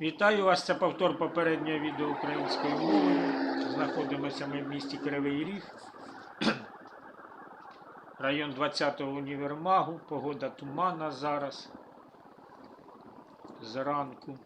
Вітаю вас, це повтор попереднього відео українською мовою. Знаходимося ми в місті Кривий Ріг. Район 20-го універмагу. Погода тумана зараз. Зранку.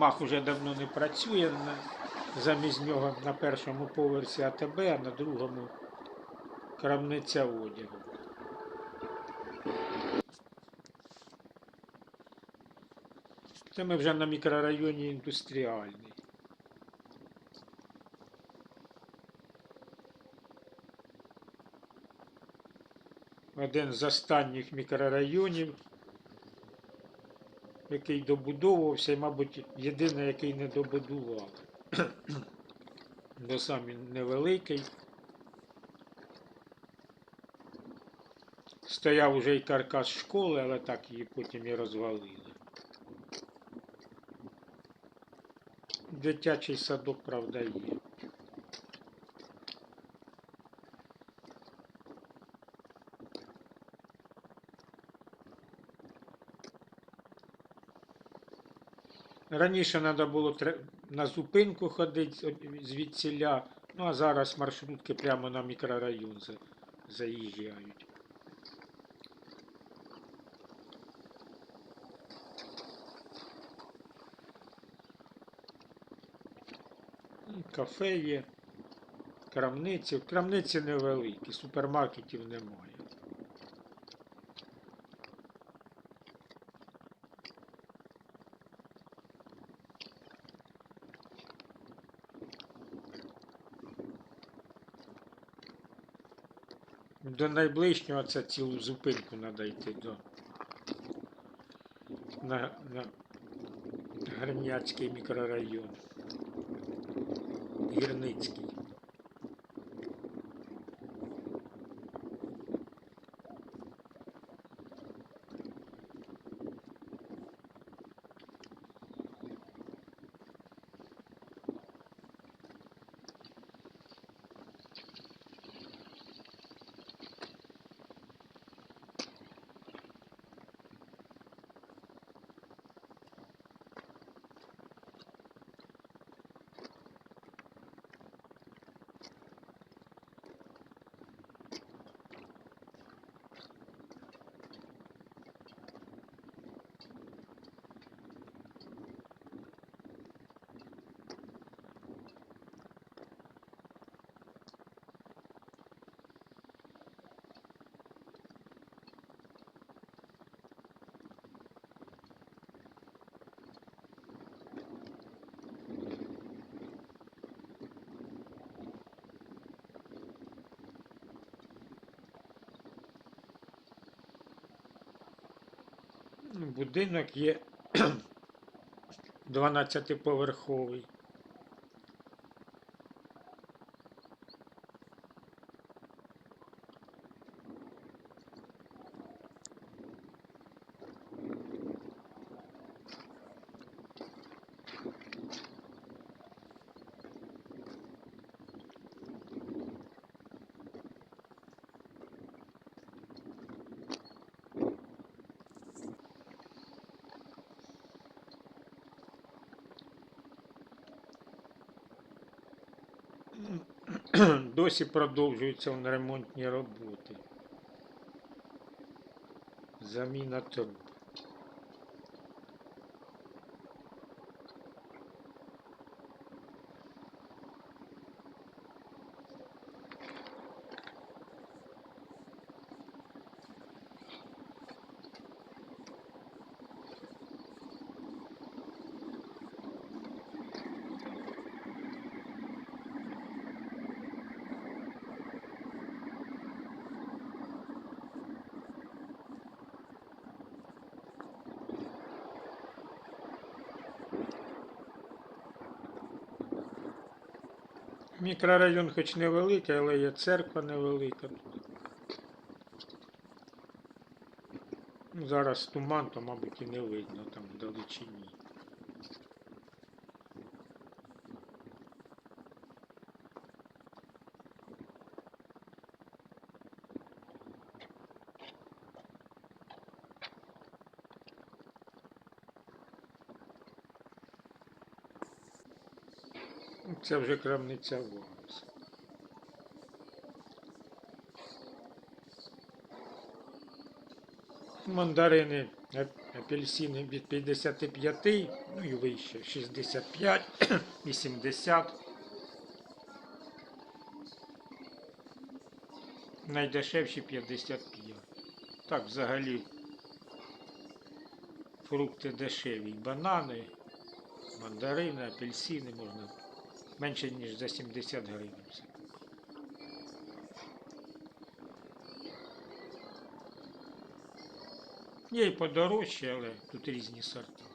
Універмаг уже давно не працює. Замість нього на першому поверсі АТБ, а на другому крамниця одягу. Це ми вже на мікрорайоні індустріальний. Один з останніх мікрорайонів, який добудовувався, і, мабуть, єдиний, який не добудували. Бо сам він невеликий. Стояв уже і каркас школи, але так її потім і розвалили. Дитячий садок, правда, є. Раніше треба було на зупинку ходити звідсіля, ну а зараз маршрутки прямо на мікрорайон заїжджають. Кафе є, крамниці. Крамниці невеликі, супермаркетів немає. До найближнього це цілу зупинку треба йти до на, на Герняцький мікрорайон. Гірницький. Ну, Будинок є 12-поверховий. Досі продовжуються ремонтні роботи. Заміна труб. Мікрорайон хоч невеликий, але є церква невелика. Ну, Зараз туман, то, мабуть, і не видно там вдалечині. Це вже крамниця Ворс. Мандарини, апельсини від 55, ну і вище 65, 80. Найдешевші 55. Так, взагалі фрукти дешеві. Банани, мандарини, апельсини можна менше, ніж за 70 гривень. Є і подорожче, але тут різні сорти.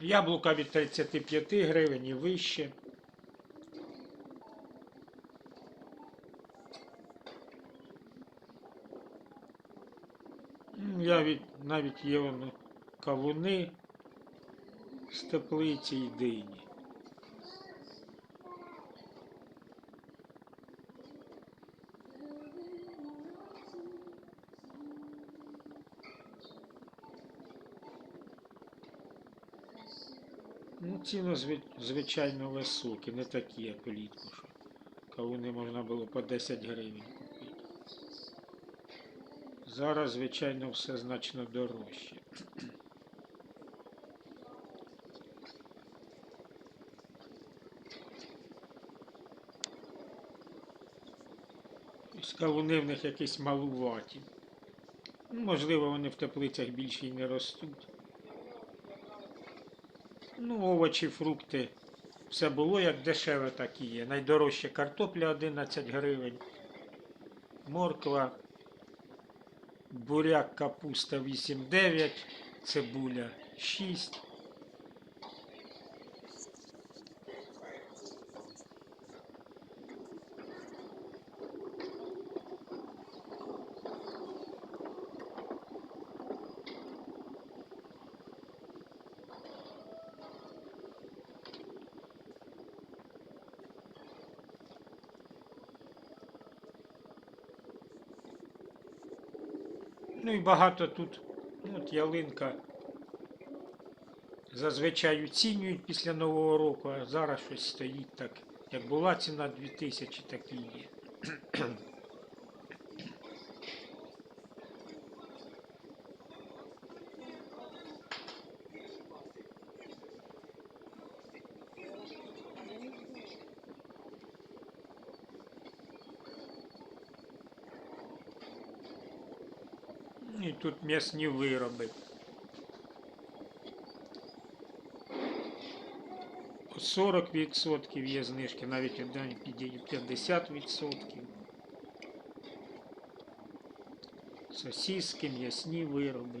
Яблука від 35 гривень і вище. Я від, навіть є воно кавуни з теплиці і дині. Ну, ціни, звичайно, високі, не такі, як влітку, що кавуни можна було по 10 гривень купити. Зараз, звичайно, все значно дорожче. Кавуни в них якісь малуваті. Можливо, вони в теплицях більше й не ростуть. Ну, овочі, фрукти. Все було як дешеве, так і є. Найдорожче картопля 11 гривень, морква, буряк, капуста 8,9, цибуля 6. Ну і багато тут, ну, от ялинка зазвичай оцінюють після Нового року, а зараз щось стоїть так. Як була ціна 2000, так і є. І тут м'ясні вироби. По 40% є знижки, навіть один підійде 50%. Сосиски, м'ясні вироби.